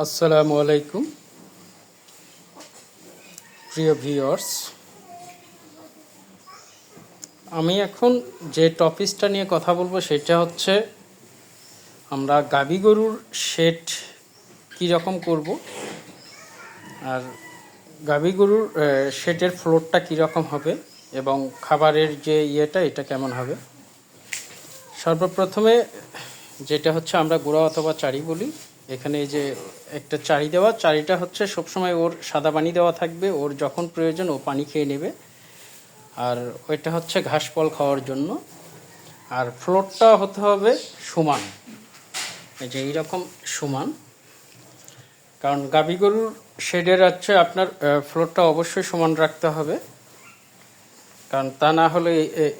আসসালামু আলাইকুম। প্রিয় ভিউয়ার্স, আমি এখন যে টপিকসটা নিয়ে কথা বলব সেটা হচ্ছে আমরা গাবি গরুর শেড কীরকম করব আর গাবি গরুর শেডের ফ্লোরটা কীরকম হবে এবং খাবারের যে ইয়েটা, এটা কেমন হবে। সর্বপ্রথমে যেটা হচ্ছে আমরা গোড়া অথবা চারি বলি এখানে এই যে একটা চারি দেওয়া, চারিটা হচ্ছে সবসময় ওর সাদা পানি দেওয়া থাকবে, ওর যখন প্রয়োজন ও পানি খেয়ে নেবে। আর ওইটা হচ্ছে ঘাস ফল খাওয়ার জন্য। আর ফ্লোরটা হতে হবে সমান। এই যে এইরকম সমান। কারণ গাভী গরুর শেডের হচ্ছে আপনার ফ্লোরটা অবশ্যই সমান রাখতে হবে। কারণ তা না হলে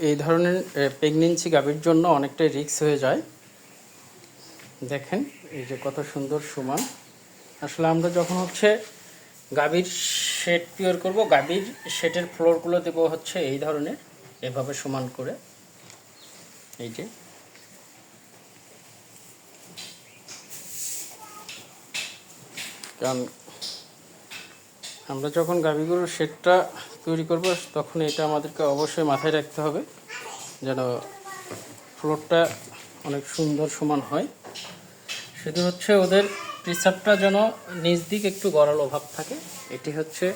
এই ধরনের প্রেগনেন্সি গাভীর জন্য অনেকটাই রিস্ক হয়ে যায়। দেখেন, এই যে কত সুন্দর সমান। আসলে আমরা যখন হচ্ছে গাভীর শেড পিওর করব, গাভীর শেডের ফ্লোরগুলো দেব হচ্ছে এই ধরনের, এভাবে সমান করে। এই যে। কারণ আমরা যখন গাভী গরুর শেডটা তৈরি করব, তখন এটা আমাদেরকে অবশ্যই মাথায় রাখতে হবে, যেন ফ্লোরটা অনেক সুন্দর সমান হয়। শুধু হচ্ছে ওদের প্রিসাবটা যেন নিচ দিক একটু গড়ালো ভাব থাকে, এটি হচ্ছে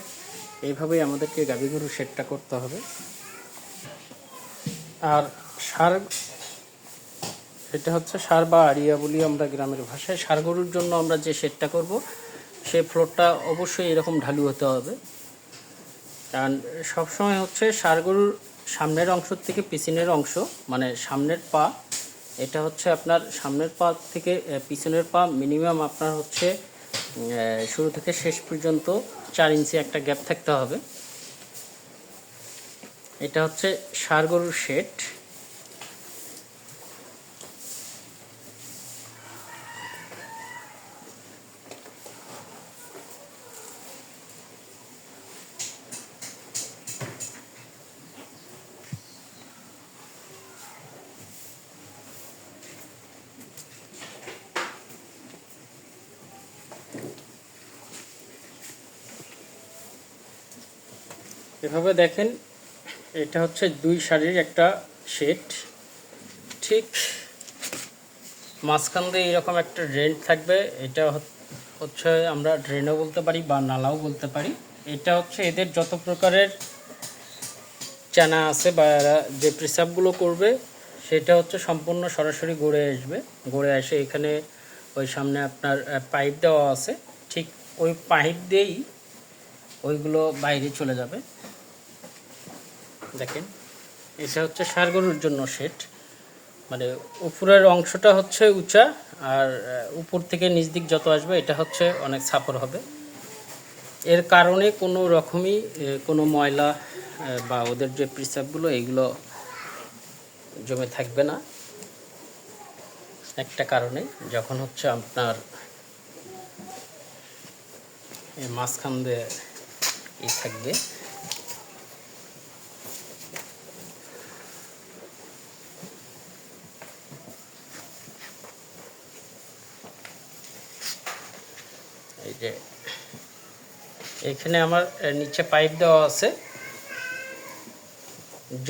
এইভাবেই আমাদেরকে গাভী গরু শেডটা করতে হবে। আর সার, এটা হচ্ছে সার বা আড়িয়া বলি আমরা গ্রামের ভাষায়। সার গরুর জন্য আমরা যে শেডটা করব সেই ফ্লোরটা অবশ্যই এরকম ঢালু হতে হবে। কারণ সবসময় হচ্ছে সার গরুর সামনের অংশ থেকে পিছনের অংশ মানে সামনের পা এটা হচ্ছে আপনার সামনের পা থেকে পিছনের পা মিনিমাম আপনার হচ্ছে শুরু থেকে শেষ পর্যন্ত চার ইঞ্চি একটা গ্যাপ থাকতে হবে। এটা হচ্ছে সারগরুর শেড। এভাবে দেখেন, এটা হচ্ছে দুই শাড়ির একটা শেড ঠিক মাঝখান দিয়ে এরকম একটা ড্রেন থাকবে। এটা হচ- হচ্ছে আমরা ড্রেনও বলতে পারি বা নালাও বলতে পারি। এটা হচ্ছে এদের যত প্রকারের চানা আছে বা এরা যে প্রিসাবগুলো করবে, সেটা হচ্ছে সম্পূর্ণ সরাসরি গড়ে আসবে। গড়ে আসে এখানে ওই সামনে আপনার পাইপ দেওয়া আছে। ঠিক ওই পাইপ দিয়েই ওইগুলো বাইরে চলে যাবে। দেখেন, এটা হচ্ছে সার গরুর জন্য সেট। মানে উপরের অংশটা হচ্ছে উঁচা, আর উপর থেকে নিচ দিক যত আসবে, এটা হচ্ছে অনেক ছাপর হবে। এর কারণে কোনো রকমই কোনো ময়লা বা ওদের যে প্রিসাবগুলো এইগুলো জমে থাকবে না। একটা কারণে, যখন হচ্ছে আপনার মাঝখান দিয়ে ই থাকবে এই যে, এখানে আমার নিচে পাইপ দেওয়া আছে।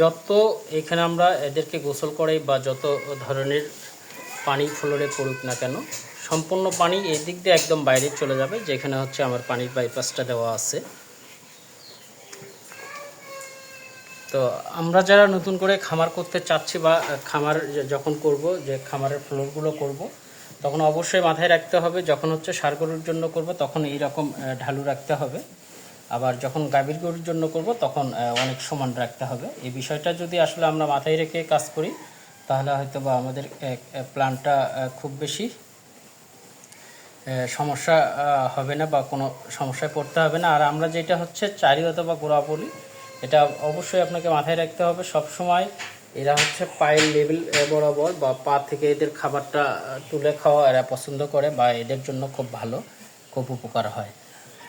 যত এখানে আমরা এদেরকে গোসল করাই বা যত ধরনের পানি ফ্লোরে পড়ুক না কেন, সম্পূর্ণ পানি এই দিক দিয়ে একদম বাইরে চলে যাবে, যেখানে হচ্ছে আমার পানির বাইপাসটা দেওয়া আছে। তো আমরা যারা নতুন করে খামার করতে চাচ্ছি বা খামার যখন করব, যে খামারের ফ্লোরগুলো করব, তখন অবশ্যই মাথায় রাখতে হবে, যখন হচ্ছে সার গরুর জন্য করব, তখন এই রকম ঢালু রাখতে হবে। আবার যখন গাভীর গরুর জন্য করব, তখন অনেক সমান রাখতে হবে। এই বিষয়টা যদি আসলে আমরা মাথায় রেখে কাজ করি, তাহলে হয়তো বা আমাদের প্ল্যানটা খুব বেশি সমস্যা হবে না বা কোনো সমস্যায় পড়তে হবে না। আর আমরা যেটা হচ্ছে চারি অথবা গোড়া বলি এটা অবশ্যই আপনাকে মাথায় রাখতে হবে সব সময় এরা হচ্ছে পায়ের লেভেল বরাবর বা পা থেকে এদের খাবারটা তুলে খাওয়া এরা পছন্দ করে বা এদের জন্য খুব ভালো, খুব উপকার হয়।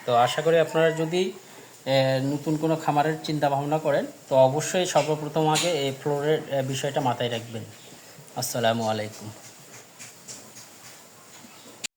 তো আশা করি আপনারা যদি নতুন কোনো খামারের চিন্তা ভাবনা করেন, তো অবশ্যই সর্বপ্রথম আগে এই ফ্লোরের বিষয়টা মাথায় রাখবেন। আসসালামু আলাইকুম।